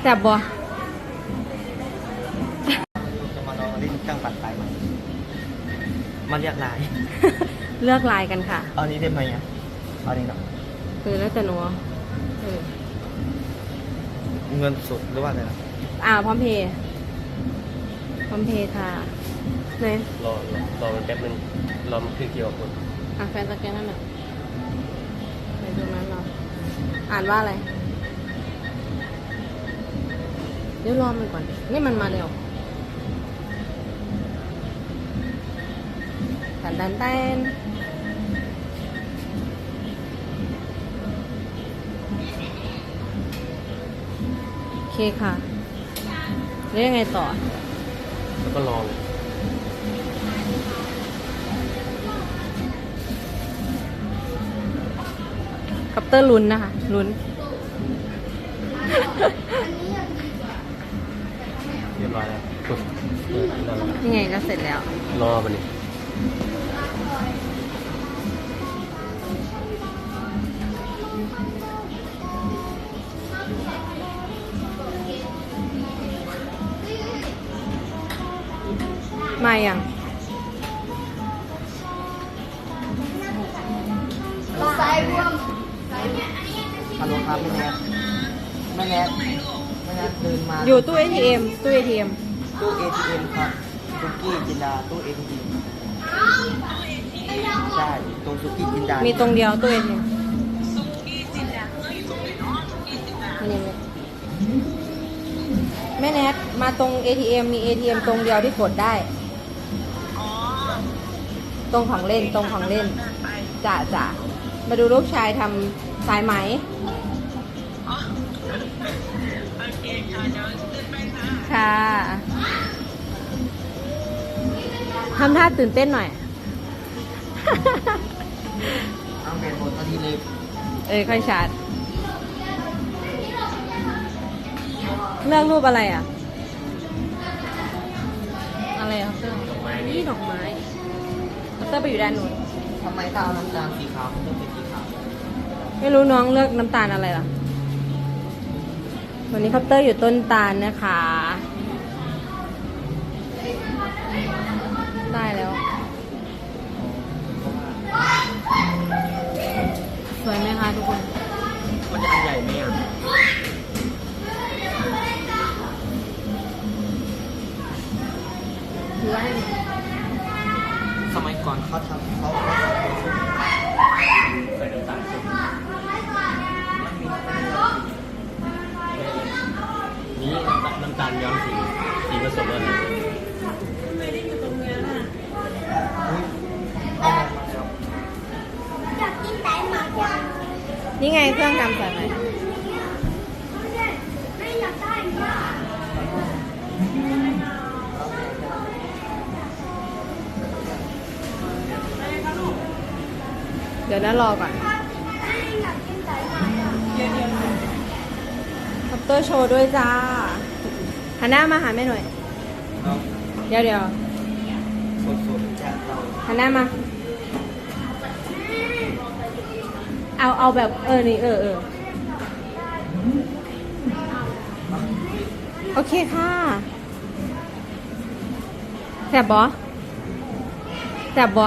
แซ่บบ่จะมาลองเล่นเครื่องปั่นไฟมันมันเรียกลาย เลือกลายกันค่ะ เอานี้ได้ไหมอะเอานี้เนาะคือแล้วแต่หนูเออเงินสดหรือว่าอะไรนะอ่าพร้อมเพย์พร้อมเพย์ค่ะไหนรอรอรอมันแป๊บนึงรอมันคือเกี่ยวกับคนอะแฟนสแกนนั่นน่ะไปตรงนั้นเหรออ่านว่าอะไร เดี๋ยวรอมันก่อน นี่มันมาเร็วตันตันแตนโอเคค่ะ แล้วยังไงต่อ แล้วก็รอเลยคัปเตอร์ลุ้นนะคะลุ้น เรียบร้อยแล้วปุ๊บเออนั่นแหละ ยังไงก็เสร็จแล้ว รอมันนี่มาอย่างฮัลโหลครับไม่แนทไม่แนทไม่แนทเดินมา อยู่ตู้ ATM ตู้ ATM ตู้ ATM ครับสุกี้จินดาตู้ ATM ใช่ตรงสุกี้จินดามีตรงเดียวตู้ ATM อันนี้แม่แนทมาตรง ATM มี ATM ตรงเดียวที่กดได้ ตรงของเล่นตรงของเล่นจ่าจ่ามาดูลูกชายทำสายไหม ค่ะทำท่าตื่นเต้นหน่อย เอาเป็นบทตอนนี้เลยเอ้ยค่อยชาร์จเลือกรูปอะไรอะ อะไรอะเตอร์นี่ดอกไม้เตอร์ไปอยู่ด้านนู้นทำไมถ้าเอาน้ำตาลสีขาวมันต้องเป็นสีขาว ไม่รู้น้องเลือกน้ำตาลอะไรล่ะ วันนี้คัปเตอร์อยู่ต้นตาลนะคะ ได้แล้ว สวยไหมคะทุกคน มันจะอันใหญ่ไหมอะถือว่าให้หน่อยสมัยก่อนเขาทำเขาเขาทำเป็นชุด ใส่น้ำตาลปุ๊บ มันมี นี่น้ำตาลน้ำตาล ย้อมสีสีผสมอะไรอุ๊ยเอามาแล้วนี่ไงเครื่องทำสายไหมเดี๋ยวนะรอก่อนคัปเตอร์โชว์ด้วยจ้า หันหน้ามาหาแม่หน่อยเอาเดี๋ยวเดี๋ยวสดๆจากเราหันหน้ามา เอาเอาแบบเออนี่เออเออโอเคค่ะแสบบอแสบบอ